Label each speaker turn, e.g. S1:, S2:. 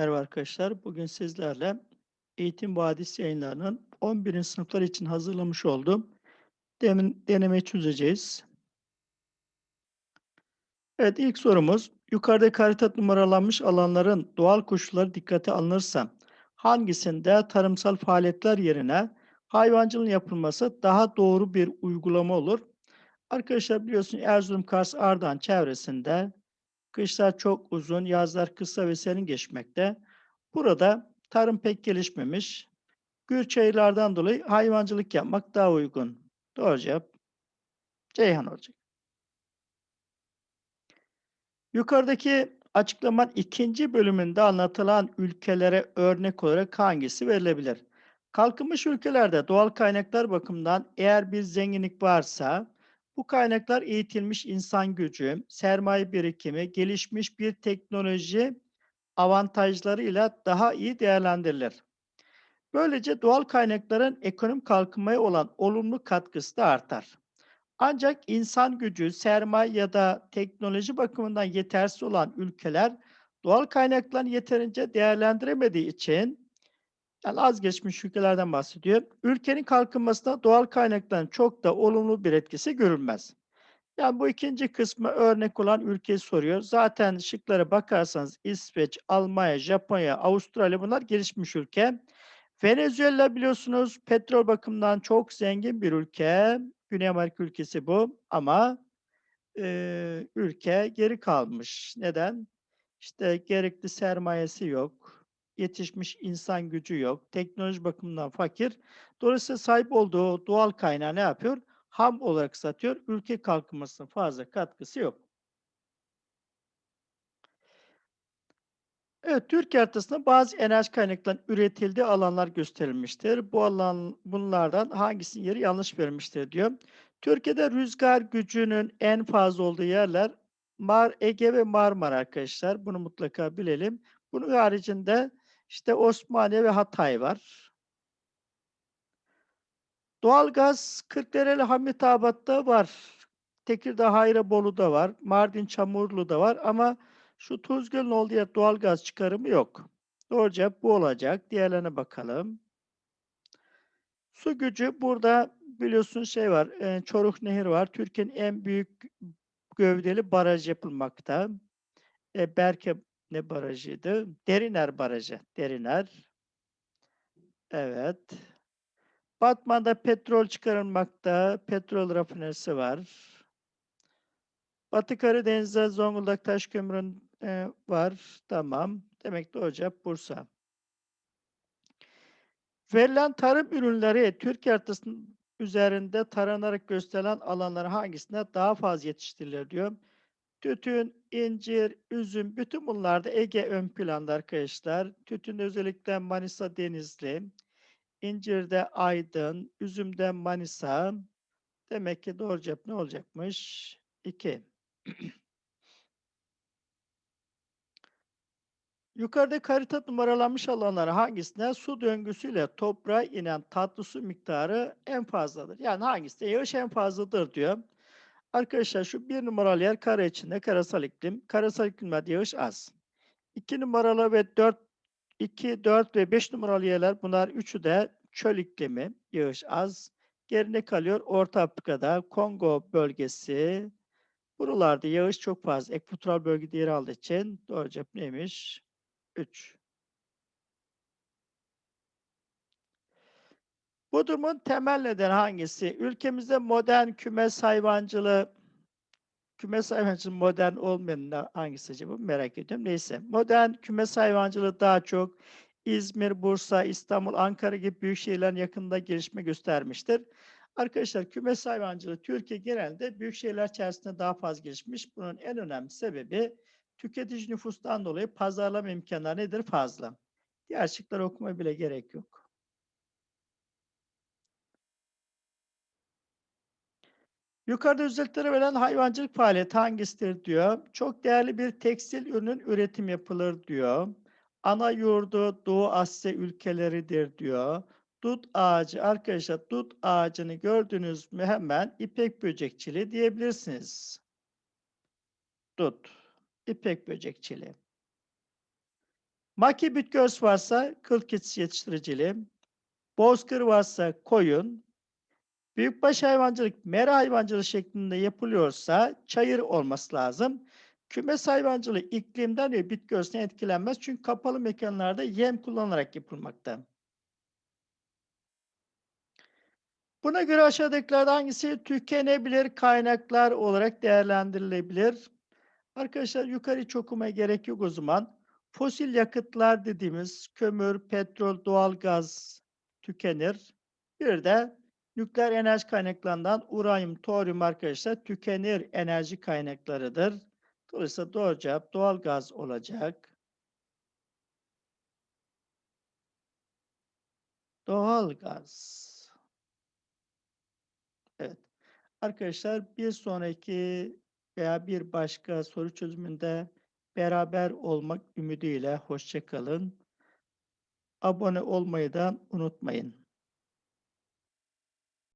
S1: Merhaba arkadaşlar. Bugün sizlerle Eğitim Vadisi yayınlarının 11. sınıflar için hazırlamış olduğum denemeyi çözeceğiz. Evet ilk sorumuz yukarıdaki harita numaralanmış alanların doğal koşulları dikkate alınırsa hangisinde tarımsal faaliyetler yerine hayvancılığın yapılması daha doğru bir uygulama olur? Arkadaşlar biliyorsunuz Erzurum, Kars, Ardahan çevresinde kışlar çok uzun, yazlar kısa ve serin geçmekte. Burada tarım pek gelişmemiş. Gür çayırlardan dolayı hayvancılık yapmak daha uygun. Doğru cevap Ceyhan olacak. Yukarıdaki açıklamanın ikinci bölümünde anlatılan ülkelere örnek olarak hangisi verilebilir? Kalkınmış ülkelerde doğal kaynaklar bakımından eğer bir zenginlik varsa bu kaynaklar eğitilmiş insan gücü, sermaye birikimi, gelişmiş bir teknoloji avantajlarıyla daha iyi değerlendirilir. Böylece doğal kaynakların ekonomik kalkınmaya olan olumlu katkısı da artar. Ancak insan gücü, sermaye ya da teknoloji bakımından yetersiz olan ülkeler doğal kaynaklarını yeterince değerlendiremediği için yani az geçmiş ülkelerden bahsediyor. Ülkenin kalkınmasına doğal kaynakların çok da olumlu bir etkisi görülmez. Yani bu ikinci kısmı örnek olan ülkeyi soruyor. Zaten şıklara bakarsanız İsveç, Almanya, Japonya, Avustralya bunlar gelişmiş ülke. Venezuela biliyorsunuz petrol bakımından çok zengin bir ülke. Güney Amerika ülkesi bu ama e, ülke geri kalmış. Neden? İşte gerekli sermayesi yok, yetişmiş insan gücü yok, teknoloji bakımından fakir. Dolayısıyla sahip olduğu doğal kaynağı ne yapıyor? ham olarak satıyor. Ülke kalkınmasına fazla katkısı yok. Evet, Türkiye haritasında bazı enerji kaynaklarının üretildiği alanlar gösterilmiştir. Bu alan bunlardan hangisinin yeri yanlış verilmiştir diyor. Türkiye'de rüzgar gücünün en fazla olduğu yerler Mar Ege ve Marmara arkadaşlar. Bunu mutlaka bilelim. Bunun haricinde işte Osmaniye ve Hatay var. Doğalgaz Kırklareli Hamitabat'ta var. Tekirdağ Hayrabolu'da var. Mardin Çamurlu'da var ama şu Tuzgöl'ün olduğu yer doğalgaz çıkarımı yok. Doğru cevap bu olacak. Diğerlerine bakalım. Su gücü burada biliyorsun şey var. E, Çoruk Nehir var. Türkiye'nin en büyük gövdeli baraj yapılmakta. E, Berke ne barajıydı? Deriner Barajı. Deriner. Evet. Batman'da petrol çıkarılmakta. Petrol rafinerisi var. Batı Karadeniz'de Zonguldak taş kömürün e, var. Tamam. Demek ki cevap Bursa. Verilen tarım ürünleri Türkiye haritasının üzerinde taranarak gösterilen alanları hangisinde daha fazla yetiştirilir diyor. Tütün, incir, üzüm bütün bunlarda Ege ön planda arkadaşlar. Tütün özellikle Manisa Denizli, İncir'de Aydın, Üzüm'de Manisa. Demek ki doğru cevap ne olacakmış? 2. Yukarıda harita numaralanmış alanlar hangisinde su döngüsüyle toprağa inen tatlı su miktarı en fazladır? Yani hangisinde yağış en fazladır diyor. Arkadaşlar şu bir numaralı yer kara içinde karasal iklim. Karasal iklimde yağış az. İki numaralı ve dört 2, 4 ve 5 numaralı yerler bunlar üçü de çöl iklimi, yağış az. Gerine kalıyor Orta Afrika'da Kongo bölgesi. Buralarda yağış çok fazla. Ekvatoral bölgede yer aldığı için doğru cevap neymiş? 3. Bu durumun temel nedeni hangisi? Ülkemizde modern kümes hayvancılığı kümes hayvancılığı modern olmayan hangisi acaba merak ediyorum. Neyse. Modern kümes hayvancılığı daha çok İzmir, Bursa, İstanbul, Ankara gibi büyük şehirlerin yakında gelişme göstermiştir. Arkadaşlar kümes hayvancılığı Türkiye genelde büyük şehirler içerisinde daha fazla gelişmiş. Bunun en önemli sebebi tüketici nüfustan dolayı pazarlama imkanları nedir? Fazla. Diğer şıkları okumaya bile gerek yok. Yukarıda özelliklere verilen hayvancılık faaliyeti hangisidir diyor. Çok değerli bir tekstil ürünün üretim yapılır diyor. Ana yurdu Doğu Asya ülkeleridir diyor. Dut ağacı arkadaşlar dut ağacını gördünüz mü hemen ipek böcekçiliği diyebilirsiniz. Dut, ipek böcekçiliği. Maki bitki varsa kıl keçisi yetiştiriciliği, bozkır varsa koyun, büyükbaş hayvancılık, mera hayvancılığı şeklinde yapılıyorsa çayır olması lazım. Kümes hayvancılığı iklimden ve bitki örtüsünden etkilenmez çünkü kapalı mekanlarda yem kullanılarak yapılmakta. Buna göre aşağıdakilerden hangisi tükenebilir kaynaklar olarak değerlendirilebilir? Arkadaşlar yukarı hiç gerek yok o zaman. Fosil yakıtlar dediğimiz kömür, petrol, doğalgaz tükenir. Bir de nükleer enerji kaynaklarından uranyum, toryum arkadaşlar tükenir enerji kaynaklarıdır. Dolayısıyla doğru cevap doğalgaz olacak. Doğalgaz. Evet. Arkadaşlar bir sonraki veya bir başka soru çözümünde beraber olmak ümidiyle hoşça kalın. Abone olmayı da unutmayın.